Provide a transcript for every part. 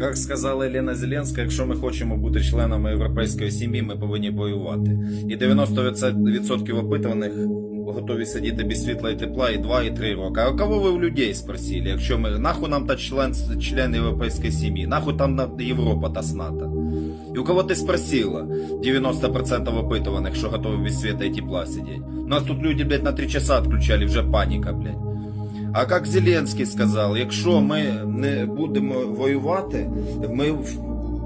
Як сказала Елена Зеленська, якщо ми хочемо бути членами європейської сім'ї, ми повинні воювати. І 90% опитуваних готові сидіти без світла і тепла і 2, і 3 роки. А у кого ви в людей спросили? Якщо ми нахуй нам та член, член європейської сім'ї, нахуй там Європа та з НАТО? І у кого ти спросила? 90% опитуваних, що готові без світа і тепла сидіти. У нас тут люди, блядь, на 3 часа відключали, вже паніка, блядь. А як Зеленський сказав, якщо ми не будемо воювати, ми в-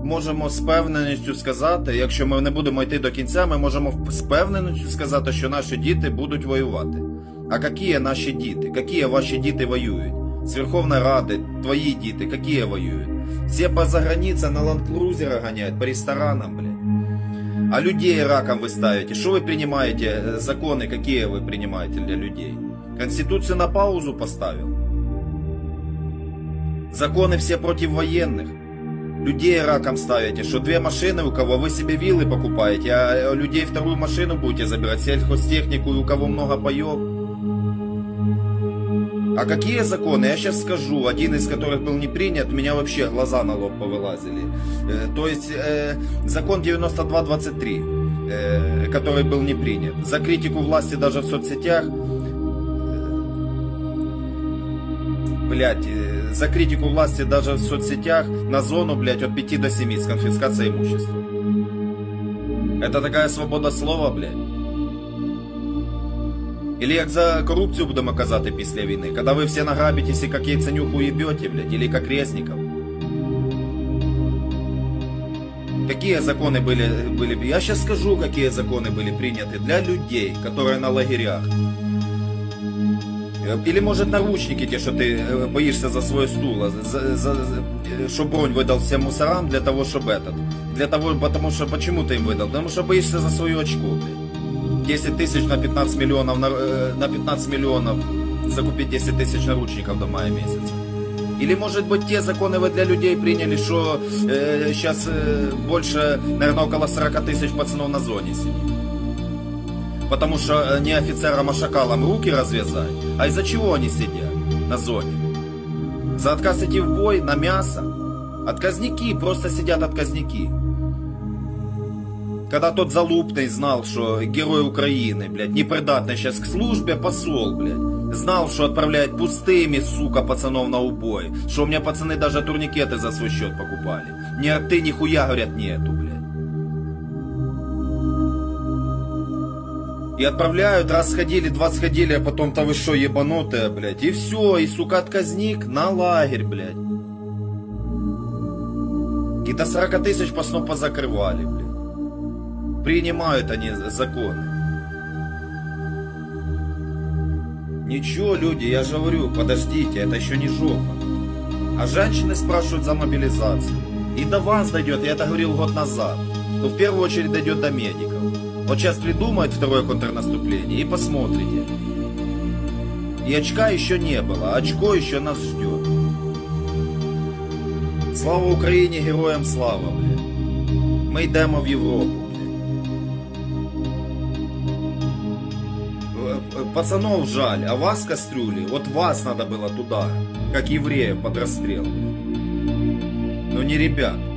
можемо з певненістю сказати, якщо ми не будемо йти до кінця, ми можемо з певненістю сказати, що наші діти будуть воювати. А які наші діти? Які ваші діти воюють? З Верховної Ради, твої діти, які воюють? Всі по загранице на ландкрузерах гоняют, по ресторанам, блядь. А людей раком вы ставите. Что вы принимаете? э, Законы какие вы принимаете для людей? Конституцию на паузу поставил. Законы все против военных. Людей раком ставите, что две машины у кого вы себе виллы покупаете, а людей вторую машину будете забирать, сельхозтехнику и у кого много паев. А какие законы? Я сейчас скажу. Один из которых был не принят, у меня вообще глаза на лоб повылазили. Э, То есть э, закон 9223, э, который был не принят. За критику власти даже в соцсетях. Блять, за критику власти даже в соцсетях на зону, блять, от 5 до 7 с конфискацией имущества. Это такая свобода слова, блядь. Или як за корупцію будемо казати після війни, коли ви всі награбитесь і як яйценюху уебете, блядь, или как Резников. Какие законы были, были... Я сейчас скажу, какие законы были приняты для людей, которые на лагерях. Или, может, наручники те, что ты э, боишься за свой стул, а за, за, что бронь выдал всем мусорам для того, чтобы этот. Для того, потому что, почему ты им выдал? Потому что боишься за свою блядь. 10 тысяч на 15 миллионов, на, э, на 15 миллионов закупить 10 тысяч наручников до мая месяца. Или, может быть, те законы вы для людей приняли, что э, сейчас э, больше, наверное, около 40 тысяч пацанов на зоне сидит. Потому что э, не офицерам, а шакалам руки развязать. А из-за чего они сидят на зоне? За отказ идти в бой, на мясо? Отказники, просто сидят отказники. Когда тот Залупный знал, что герой Украины, блядь, непридатный сейчас к службе, посол, блядь, знал, что отправляет пустыми, сука, пацанов на убой, что у меня пацаны даже турникеты за свой счет покупали. Ни арты, ни хуя, говорят, нету, И отправляют, раз сходили, два сходили, а потом-то вы что, ебанутые, блядь. И все, и, сука, отказник на лагерь, блядь. И до 40 тысяч по сну позакрывали, блядь. Принимают они законы. Ничего, люди, я же говорю, подождите, это еще не жопа. А женщины спрашивают за мобилизацию. И до вас дойдет, я это говорил год назад. Но в первую очередь дойдет до медиков. Вот сейчас придумают второе контрнаступление и посмотрите. И очка еще не было, а очко еще нас ждет. Слава Україні, героям слава, блядь. Ми йдемо в Європу, блядь. Э, Пацанов жаль, а вас кастрюли, вот вас надо было туда, как евреев под расстрел. Ну не ребят.